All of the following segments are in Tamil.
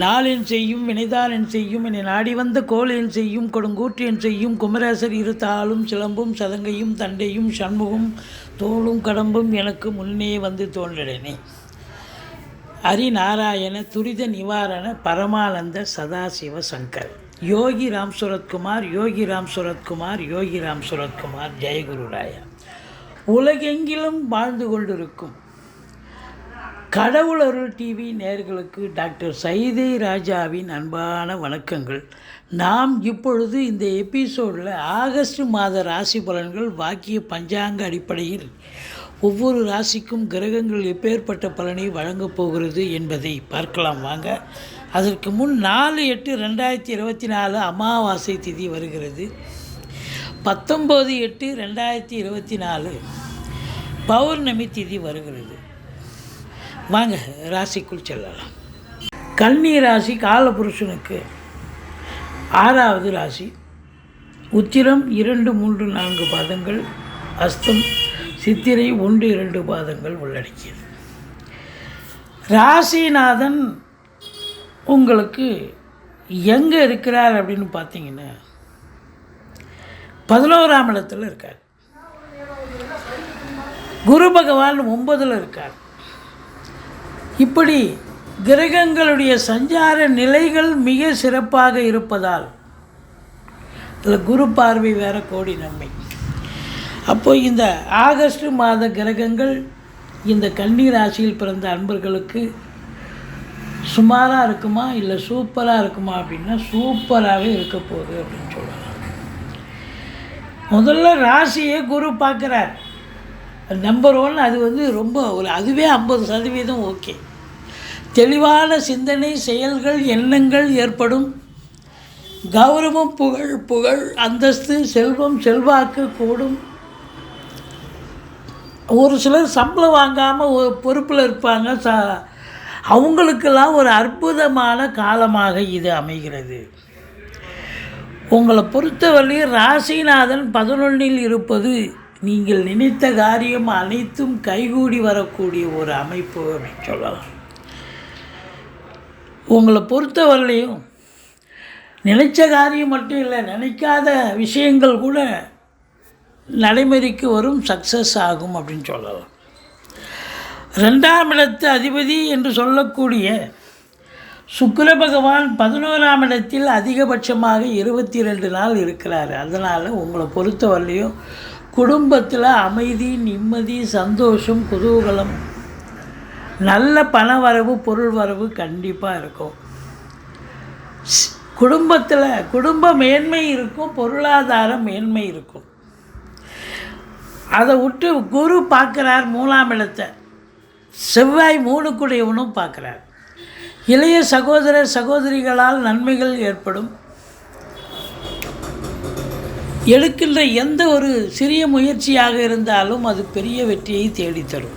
நாளின் செய்யும் வினைதாளென் செய்யும் என்னை நாடி வந்த கோளென் செய்யும் கொடுங்கூற்றியன் செய்யும் குமரேசர் இரு தாளும் சிலம்பும் சதங்கையும் தண்டையும் சண்முகம் தோளும் கடம்பும் எனக்கு முன்னே வந்து தோன்றினே. ஹரிநாராயண துரித நிவாரண பரமானந்த சதாசிவ சங்கர். யோகி ராம் சுரத்குமார் யோகி ராம் சுரத்குமார் யோகி ராம் சுரத்குமார் ஜெயகுருராயா உலகெங்கிலும் வாழ்ந்து கொண்டிருக்கும். கடவுள் அருள் டிவி நேர்களுக்கு டாக்டர் சைதை ராஜாவின் அன்பான வணக்கங்கள். நாம் இப்பொழுது இந்த எபிசோடில் ஆகஸ்ட் மாத ராசி பலன்கள் வாக்கிய பஞ்சாங்க அடிப்படையில் ஒவ்வொரு ராசிக்கும் கிரகங்கள் எப்பேற்பட்ட பலனை வழங்கப் போகிறது என்பதை பார்க்கலாம் வாங்க. அதற்கு முன் நாலு எட்டு ரெண்டாயிரத்தி இருபத்தி நாலு அமாவாசை திதி வருகிறது. பத்தொம்போது எட்டு ரெண்டாயிரத்தி இருபத்தி நாலு பௌர்ணமி திதி வருகிறது. வாங்க ராசிக்குள் செல்லலாம். கன்னி ராசி காலபுருஷனுக்கு ஆறாவது ராசி. உத்திரம் இரண்டு மூன்று நான்கு பாதங்கள். அஸ்தம் சித்திரை ஒன்று இரண்டு பாதங்கள் உள்ளடக்கியது. ராசிநாதன் உங்களுக்கு எங்கே இருக்கிறார் அப்படின்னு பார்த்தீங்கன்னா பதினோராம் இடத்துல இருக்கார். குரு பகவான் ஒன்பதில் இருக்கார். இப்படி கிரகங்களுடைய சஞ்சார நிலைகள் மிக சிறப்பாக இருப்பதால் இதில் குரு பார்வை வேற கோடி நன்மை. அப்போ இந்த ஆகஸ்ட் மாத கிரகங்கள் இந்த கன்னி ராசியில் பிறந்த அன்பர்களுக்கு சுமாராக இருக்குமா இல்லை சூப்பராக இருக்குமா அப்படின்னா சூப்பராகவே இருக்க போகுது அப்படின்னு சொல்லலாம் முதல்ல ராசியை குரு பார்க்குறார். நம்பர் ஒன் அது வந்து ரொம்ப ஒரு அதுவே ஐம்பது சதவீதம் ஓகே. தெளிவான சிந்தனை செயல்கள் எண்ணங்கள் ஏற்படும். கௌரவம் புகழ் புகழ் அந்தஸ்து செல்வம் செல்வாக்கு கூடும். ஒரு சிலர் சம்பளம் வாங்காமல் ஒரு பொறுப்பில் இருப்பாங்க. ச அவங்களுக்கெல்லாம் ஒரு அற்புதமான காலமாக இது அமைகிறது. உங்களை பொறுத்தவரையும் ராசிநாதன் பதினொன்றில் இருப்பது நீங்கள் நினைத்த காரியம் அனைத்தும் கைகூடி வரக்கூடிய ஒரு அமைப்பு அப்படின்னு சொல்லலாம். உங்களை பொறுத்தவரையிலையும் நினைச்ச காரியம் மட்டும் இல்லை நினைக்காத விஷயங்கள் கூட நடைமுறைக்கு வரும் சக்ஸஸ் ஆகும் அப்படின்னு சொல்லலாம். ரெண்டாம் இடத்து அதிபதி என்று சொல்லக்கூடிய சுக்கர பகவான் பதினோராம் இடத்தில் அதிகபட்சமாக இருபத்தி ரெண்டு நாள் இருக்கிறார். அதனால் உங்களை பொறுத்தவரையிலையும் குடும்பத்தில் அமைதி நிம்மதி சந்தோஷம் குதூகலம் நல்ல பண வரவு பொருள் வரவு கண்டிப்பாக இருக்கும். குடும்பத்தில் குடும்ப மேன்மை இருக்கும் பொருளாதார மேன்மை இருக்கும். அதை விட்டு குரு பார்க்குறார் மூணாம் இடத்தை. செவ்வாய் மூணுக்குடையவனும் பார்க்குறார். இளைய சகோதர சகோதரிகளால் நன்மைகள் ஏற்படும். எடுக்கின்ற எந்த ஒரு சிறிய முயற்சியாக இருந்தாலும் அது பெரிய வெற்றியை தேடித்தரும்.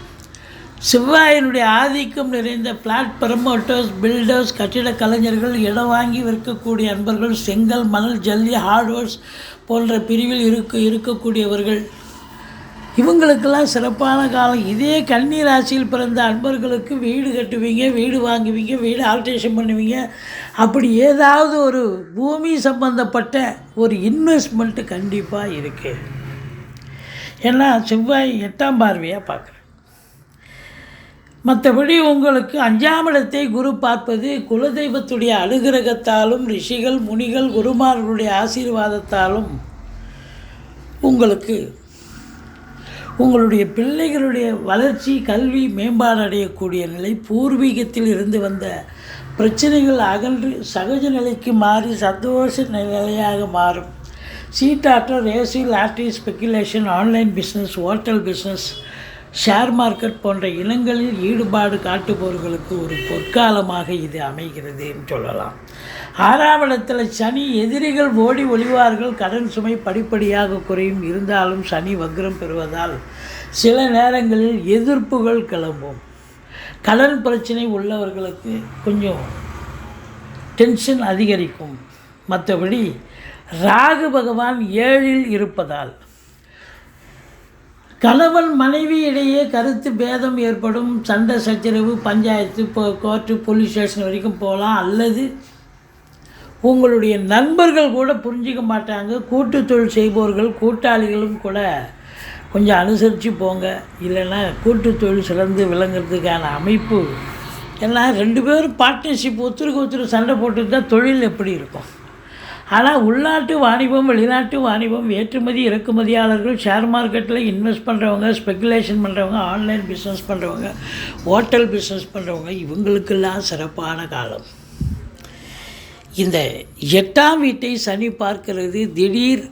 செவ்வாயினுடைய ஆதிக்கம் நிறைந்த பிளாட் ப்ரமோட்டர்ஸ் பில்டர்ஸ் கட்டிட கலைஞர்கள் இடம் வாங்கி விற்கக்கூடிய அன்பர்கள் செங்கல் மணல் ஜல்லி ஹார்ட்வேர்ஸ் போன்ற பிரிவில் இருக்க இருக்கக்கூடியவர்கள். இவங்களுக்கெல்லாம் சிறப்பான காலம். இதே கன்னி ராசியில் பிறந்த அன்பர்களுக்கு வீடு கட்டுவீங்க வீடு வாங்குவீங்க வீடு ஆல்ட்ரேஷன் பண்ணுவீங்க. அப்படி ஏதாவது ஒரு பூமி சம்பந்தப்பட்ட ஒரு இன்வெஸ்ட்மெண்ட்டு கண்டிப்பாக இருக்குது ஏன்னா செவ்வாய் எட்டாம் பார்வையாக பார்க்குறேன். மற்றபடி உங்களுக்கு அஞ்சாம் இடத்தை குரு பார்ப்பது குலதெய்வத்துடைய அனுகிரகத்தாலும் ரிஷிகள் முனிகள் குருமார்களுடைய ஆசீர்வாதத்தாலும் உங்களுக்கு உங்களுடைய பிள்ளைகளுடைய வளர்ச்சி கல்வி மேம்பாடு அடையக்கூடிய நிலை பூர்வீகத்தில் இருந்து வந்த பிரச்சனைகள் அகன்று சகஜ நிலைக்கு மாறி சந்தோஷ நிலையாக மாறும். சீட்டாட்டம் ரேசி lottery speculation online business hotel business share market போன்ற இனங்களில் ஈடுபாடு காட்டுபவர்களுக்கு ஒரு பொற்காலமாக இது அமைகிறது என்று சொல்லலாம். ஆறாம் சனி எதிரிகள் ஓடி ஒளிவார்கள். கடன் சுமை படிப்படியாக குறையும். இருந்தாலும் சனி வக்ரம் பெறுவதால் சில நேரங்களில் எதிர்ப்புகள் கிளம்பும். கடன் பிரச்சனை உள்ளவர்களுக்கு கொஞ்சம் டென்ஷன் அதிகரிக்கும். மற்றபடி ராகு பகவான் ஏழில் இருப்பதால் கணவன் மனைவி இடையே கருத்து பேதம் ஏற்படும். சண்டை சச்சரவு பஞ்சாயத்து இப்போ கோர்ட்டு போலீஸ் ஸ்டேஷன் வரைக்கும் போகலாம். அல்லது உங்களுடைய நண்பர்கள் கூட புரிஞ்சிக்க மாட்டாங்க. கூட்டு தொழில் செய்பவர்கள் கூட்டாளிகளும் கூட கொஞ்சம் அனுசரித்து போங்க. இல்லைன்னா கூட்டு தொழில் சிறந்து விளங்குறதுக்கான அமைப்பு. ஏன்னா ரெண்டு பேரும் பார்ட்னர்ஷிப் ஒருத்தருக்கு ஒருத்தர் சண்டை போட்டுட்டு தான் தொழில் எப்படி இருக்கும்? ஆனால் உள்நாட்டு வாணிபம் வெளிநாட்டு வாணிபம் ஏற்றுமதி இறக்குமதியாளர்கள் ஷேர் மார்க்கெட்டில் இன்வெஸ்ட் பண்ணுறவங்க ஸ்பெக்குலேஷன் பண்ணுறவங்க ஆன்லைன் பிஸ்னஸ் பண்ணுறவங்க ஹோட்டல் பிஸ்னஸ் பண்ணுறவங்க இவங்களுக்கெல்லாம் சிறப்பான காலம். இந்த எட்டாம் வீட்டை சனி பார்க்கிறது திடீர்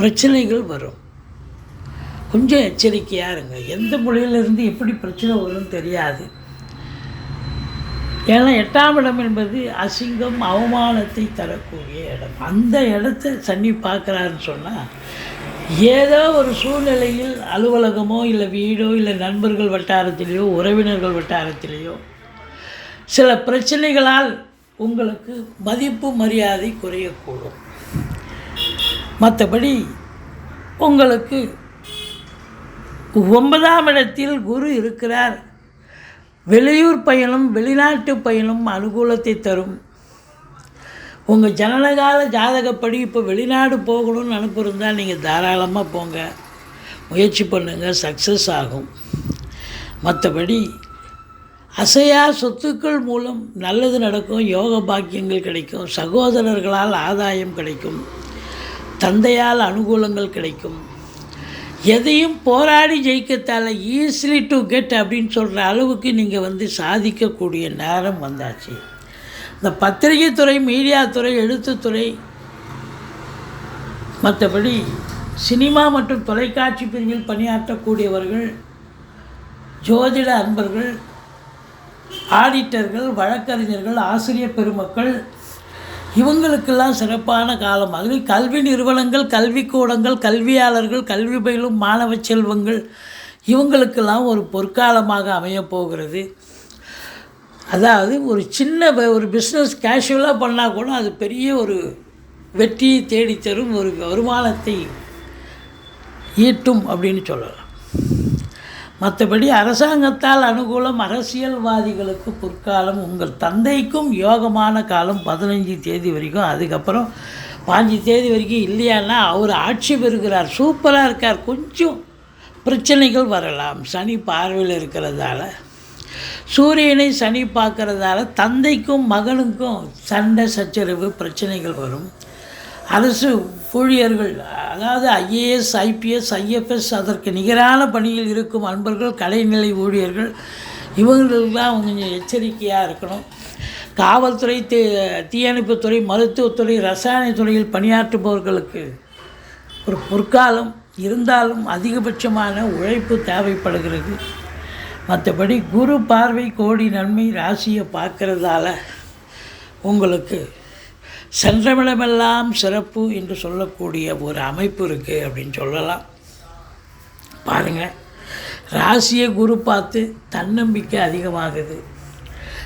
பிரச்சனைகள் வரும். கொஞ்சம் எச்சரிக்கையாக இருங்க. எந்த மொழியிலிருந்து எப்படி பிரச்சனை வரும்னு தெரியாது. ஏன்னா எட்டாம் இடம் என்பது அசிங்கம் அவமானத்தை தரக்கூடிய இடம். அந்த இடத்த சன்னி பார்க்குறாருன்னு சொன்னால் ஏதோ ஒரு சூழ்நிலையில் அலுவலகமோ இல்லை வீடோ இல்லை நண்பர்கள் வட்டாரத்திலேயோ உறவினர்கள் வட்டாரத்திலேயோ சில பிரச்சனைகளால் உங்களுக்கு மதிப்பு மரியாதை குறையக்கூடும். மற்றபடி உங்களுக்கு ஒன்பதாம் இடத்தில் குரு இருக்கிறார். வெளியூர் பயணம் வெளிநாட்டு பயணம் அனுகூலத்தை தரும். உங்கள் ஜனனகால ஜாதகப்படி இப்போ வெளிநாடு போகணும்னு அனுப்பியிருந்தால் நீங்கள் தாராளமாக போங்க. முயற்சி பண்ணுங்கள் சக்ஸஸ் ஆகும். மற்றபடி அசையா சொத்துக்கள் மூலம் நல்லது நடக்கும் யோக பாக்கியங்கள் கிடைக்கும் சகோதரர்களால் ஆதாயம் கிடைக்கும் தந்தையால் அனுகூலங்கள் கிடைக்கும். எதையும் போராடி ஜெயிக்கத்தால் ஈஸிலி டு கெட் அப்படின்னு சொல்கிற அளவுக்கு நீங்கள் வந்து சாதிக்கக்கூடிய நேரம் வந்தாச்சு. இந்த பத்திரிகை துறை மீடியா துறை எழுத்துத்துறை மற்றபடி சினிமா மற்றும் தொலைக்காட்சி பிரிவில் பணியாற்றக்கூடியவர்கள் ஜோதிட அன்பர்கள் ஆடிட்டர்கள் வழக்கறிஞர்கள் ஆசிரியர் பெருமக்கள் இவங்களுக்கெல்லாம் சிறப்பான காலம். அதுலேயும் கல்வி நிறுவனங்கள் கல்விக்கூடங்கள் கல்வியாளர்கள் கல்வி பயிலும் மாணவ செல்வங்கள் இவங்களுக்கெல்லாம் ஒரு பொற்காலமாக அமையப் போகிறது. அதாவது ஒரு சின்ன ஒரு பிஸ்னஸ் கேஷுவலாக பண்ணால் கூட அது பெரிய ஒரு வெற்றியை தேடித்தரும் ஒரு வருமானத்தை ஈட்டும் அப்படின்னு சொல்லலாம். மற்றபடி அரசாங்கத்தால் அனுகூலம் அரசியல்வாதிகளுக்கு பொற்காலம் உங்கள் தந்தைக்கும் யோகமான காலம் பதினஞ்சு தேதி வரைக்கும். அதுக்கப்புறம் பாஞ்சு தேதி வரைக்கும் இல்லையான்னா அவர் ஆட்சி பெறுகிறார். சூப்பராக இருக்கார். கொஞ்சம் பிரச்சனைகள் வரலாம். சனி பார்வையில் இருக்கிறதால. சூரியனை சனி பார்க்கறதால தந்தைக்கும் மகனுக்கும் சண்டை சச்சரவு பிரச்சனைகள் வரும். அரசு ஊழியர்கள் அதாவது ஐஏஎஸ் ஐபிஎஸ் ஐஎஃப்எஸ் அதற்கு நிகரான பணியில் இருக்கும் அன்பர்கள் கலைநிலை ஊழியர்கள் இவங்களுக்கெல்லாம் கொஞ்சம் எச்சரிக்கையாக இருக்கணும். காவல்துறை தீ தீயணைப்புத்துறை மருத்துவத்துறை ரசாயன துறையில் பணியாற்றுபவர்களுக்கு ஒரு பொற்காலம் இருந்தாலும் அதிகபட்சமான உழைப்பு தேவைப்படுகிறது. மற்றபடி குரு பார்வை கோடி நன்மை ராசியை பார்க்கறதால உங்களுக்கு சென்றமிடமெல்லாம் சிறப்பு என்று சொல்லக்கூடிய ஒரு அமைப்பு இருக்குது அப்படின்னு சொல்லலாம். பாருங்கள் ராசியை குரு பார்த்து தன்னம்பிக்கை அதிகமாகுது.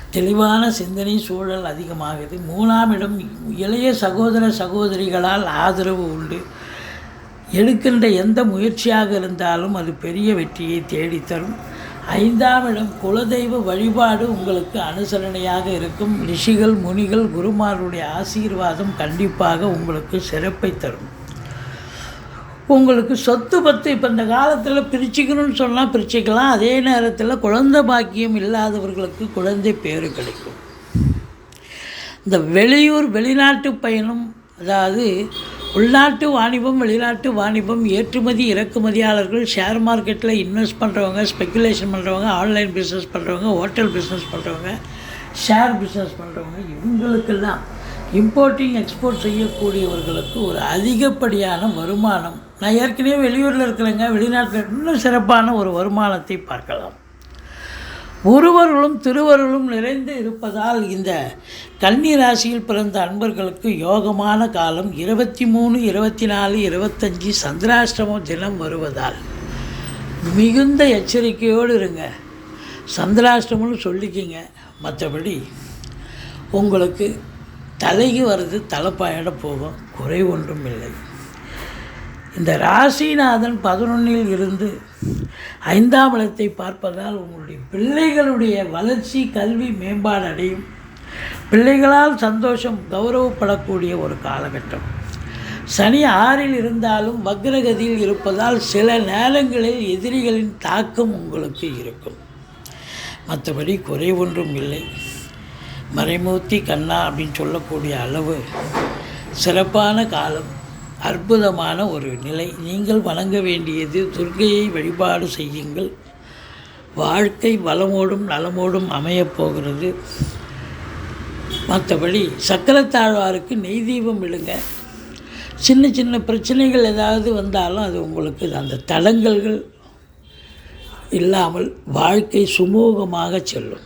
தெளிவான சிந்தனை சூழல் அதிகமாகுது. மூணாம் இடம் இளைய சகோதர சகோதரிகளால் ஆதரவு உண்டு. எடுக்கின்ற எந்த முயற்சியாக இருந்தாலும் அது பெரிய வெற்றியை தேடித்தரும். ஐந்தாம் இடம் குலதெய்வ வழிபாடு உங்களுக்கு அனுசரணையாக இருக்கும். ரிஷிகள் முனிகள் குருமாருடைய ஆசீர்வாதம் கண்டிப்பாக உங்களுக்கு சிறப்பை தரும். உங்களுக்கு சொத்து பத்து இப்போ இந்த காலத்தில் பிரிச்சுக்கணும்னு சொன்னால் பிரிச்சுக்கலாம். அதே நேரத்தில் குழந்தை பாக்கியம் இல்லாதவர்களுக்கு குழந்தை பேறு கிடைக்கும். இந்த வெளியூர் வெளிநாட்டு பயணம் அதாவது உள்நாட்டு வாணிபம் வெளிநாட்டு வாணிபம் ஏற்றுமதி இறக்குமதியாளர்கள் ஷேர் மார்க்கெட்டில் இன்வெஸ்ட் பண்ணுறவங்க ஸ்பெக்குலேஷன் பண்ணுறவங்க ஆன்லைன் பிஸ்னஸ் பண்ணுறவங்க ஹோட்டல் பிஸ்னஸ் பண்ணுறவங்க ஷேர் பிஸ்னஸ் பண்ணுறவங்க இவங்களுக்கெல்லாம் இம்போர்ட்டிங் எக்ஸ்போர்ட் செய்யக்கூடியவர்களுக்கு ஒரு அதிகப்படியான வருமானம். நான் ஏற்கனவே வெளியூரில் இருக்கிறேங்க வெளிநாட்டில் இன்னும் சிறப்பான ஒரு வருமானத்தை பார்க்கலாம். ஒருவர்களும் திருவருளும் நிறைந்து இருப்பதால் இந்த கன்னி ராசியில் பிறந்த அன்பர்களுக்கு யோகமான காலம் இருபத்தி மூணு இருபத்தி நாலு இருபத்தஞ்சி சந்திராஷ்டமம் தினம் வருவதால். மிகுந்த எச்சரிக்கையோடு இருங்க. சந்திராஷ்டமம்னு சொல்லிக்கிங்க. மற்றபடி உங்களுக்கு தலைக்கு வர்றது தலைப்பாயிட போகும் குறை ஒன்றும் இல்லை. இந்த ராசிநாதன் பதினொன்னில் இருந்து ஐந்தாம் இடத்தை பார்ப்பதால் உங்களுடைய பிள்ளைகளுடைய வளர்ச்சி கல்வி மேம்பாடு அடையும். பிள்ளைகளால் சந்தோஷம் கௌரவப்படக்கூடிய ஒரு காலகட்டம். சனி ஆறில் இருந்தாலும் வக்ரகதியில் இருப்பதால் சில நேரங்களில் எதிரிகளின் தாக்கம் உங்களுக்கு இருக்கும். மற்றபடி குறை ஒன்றும் இல்லை. மறைமூர்த்தி கண்ணா அப்படின்னு சொல்லக்கூடிய அளவு சிறப்பான காலம். அற்புதமான ஒரு நிலை. நீங்கள் வணங்க வேண்டியது துர்க்கையை வழிபாடு செய்யுங்கள். வாழ்க்கை வளமோடும் நலமோடும் அமையப் போகிறது. மற்றபடி சக்கரத்தாழ்வாருக்கு நெய் தீபம் இடுங்க சின்ன சின்ன பிரச்சனைகள் ஏதாவது வந்தாலும் அது உங்களுக்கு அந்த தடங்கல்கள் இல்லாமல் வாழ்க்கை சுமூகமாக செல்லும்.